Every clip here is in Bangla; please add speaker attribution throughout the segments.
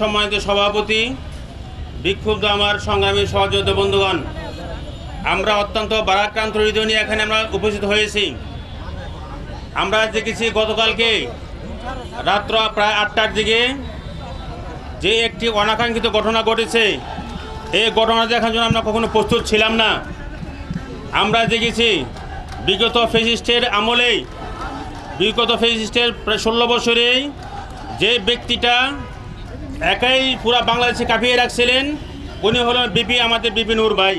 Speaker 1: সম্মানিত সভাপতি, বিক্ষুব্ধ আমার সংগ্রামী সহযোদ্ধা বন্ধুগণ, আমরা অত্যন্ত বারাক্রান্ত হৃদয় নিয়ে এখানে আমরা উপস্থিত হয়েছি। আমরা দেখেছি গতকালকে রাত্র প্রায় আটটার দিকে যে একটি অনাকাঙ্ক্ষিত ঘটনা ঘটেছে, এই ঘটনা দেখার জন্য আমরা কখনো প্রস্তুত ছিলাম না। আমরা দেখেছি বিগত ফেসিস্টের আমলেই, বিগত ফেসিস্টের প্রায় ষোলো বছরেই যে ব্যক্তিটা একাই পুরা বাংলাদেশে কাঁপিয়ে রাখছিলেন। উনি হলেন বিপি আমাদের বিপিন উর ভাই।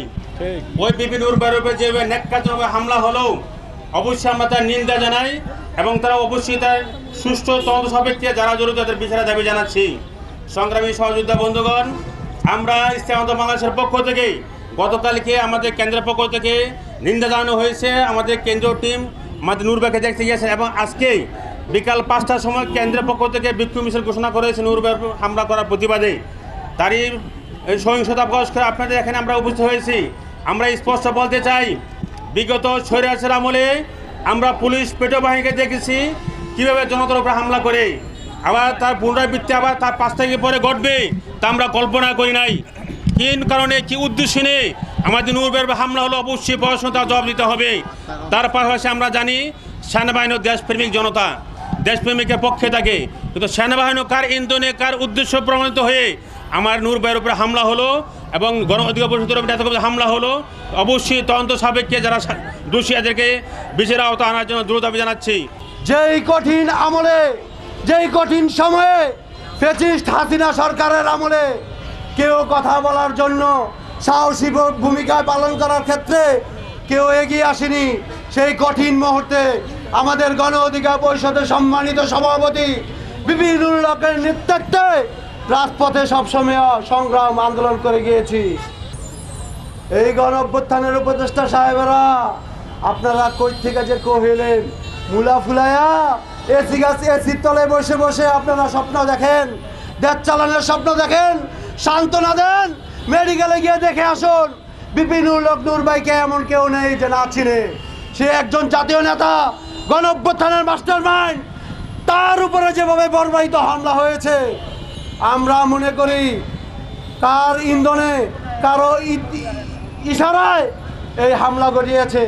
Speaker 1: ওই বিপিন উর ভাইয়ের উপরে যে ন্যাক্কাজভাবে হামলা হলো অবশ্যই আমরা তার নিন্দা জানাই এবং তারা অবশ্যই তার সুষ্ঠু তদন্ত সাপেক্ষে যারা জড়িত তাদের বিচারের দাবি জানাচ্ছি। সংগ্রামী সহযোদ্ধা বন্ধুগণ আমরা ইস্তেমাত বাংলাদেশের পক্ষ থেকে গতকালকে আমাদের কেন্দ্রের পক্ষ থেকে নিন্দা জানানো হয়েছে। আমাদের কেন্দ্রীয় টিম আমাদের নূরবাকে দেখতে গিয়েছে এবং আজকে বিকাল পাঁচটার সময় কেন্দ্রের পক্ষ থেকে বিক্ষোভ মিছিল ঘোষণা করেছে নূরবের হামলা করার প্রতিবাদে। তারই এই সহিংসতা প্রকাশ করে আপনাদের এখানে আমরা উপস্থিত হয়েছি। আমরা স্পষ্ট বলতে চাই, বিগত স্বৈরাচার আমলে আমরা পুলিশ পেটো বাহিনীকে দেখেছি, কীভাবে জনতার উপরে হামলা করে। আবার তার পুনরাবৃত্তি আবার তার পাঁচ থেকে পরে ঘটবে, তা আমরা কল্পনা করি নাই। কিন কারণে, কি উদ্দেশ্য নিয়ে আমাদের নূরবের হামলা হলো অবশ্যই পড়াশোনা তার জবাব দিতে হবে। তার পাশাপাশি আমরা জানি সেনাবাহিনীর দেশপ্রেমিক জনতা দেশপ্রেমিকের পক্ষে থাকে। কিন্তু সেনাবাহিনী কার ইন্ধনে কার উদ্দেশ্য প্রমাণিত হয়ে আমার নূর ভাইয়ের উপরে হামলা হলো এবং গণ অধিকার পরিষদের উপরে হামলা হলো। অবশ্যই তদন্ত সাপেক্ষে যারা দোষী এদেরকে বিচার আওতা আনার জন্য দ্রুত দাবি জানাচ্ছি।
Speaker 2: যেই কঠিন আমলে, যেই কঠিন সময়ে ফেসিস্ট হাসিনা সরকারের আমলে কেউ কথা বলার জন্য সাহসী ভূমিকা পালন করার ক্ষেত্রে কেউ এগিয়ে আসেনি, সেই কঠিন মুহূর্তে আমাদের গণ অধিকার পরিষদের সম্মানিত সভাপতি বিভিন্ন লোকের নেতৃত্বে রাজপথে সবসময় সংগ্রাম আন্দোলন করে গিয়েছি। এই গণ অভ্যুত্থানের উপদেষ্টা সাহেবেরা, আপনারা কই থেকে যে কহিলেন মুলা ফুলায়া এসি গাছ এসির তলে বসে বসে আপনারা স্বপ্ন দেখেন, দেশ চালানোর স্বপ্ন দেখেন, সান্ত্বনা দেন, মেডিকেলে গিয়ে দেখে আসুন। বিপিনুর লোক নূর ভাইকে এমন কেউ নেই যে না চিনে। সে একজন জাতীয় নেতা গণ থানার মাস্টার মাইন্ড, তার উপরে যেভাবে বর্বাহিত হামলা হয়েছে, আমরা মনে করি কার ইন্ধনে, কারও ইশারায় এই হামলা ঘটিয়েছে।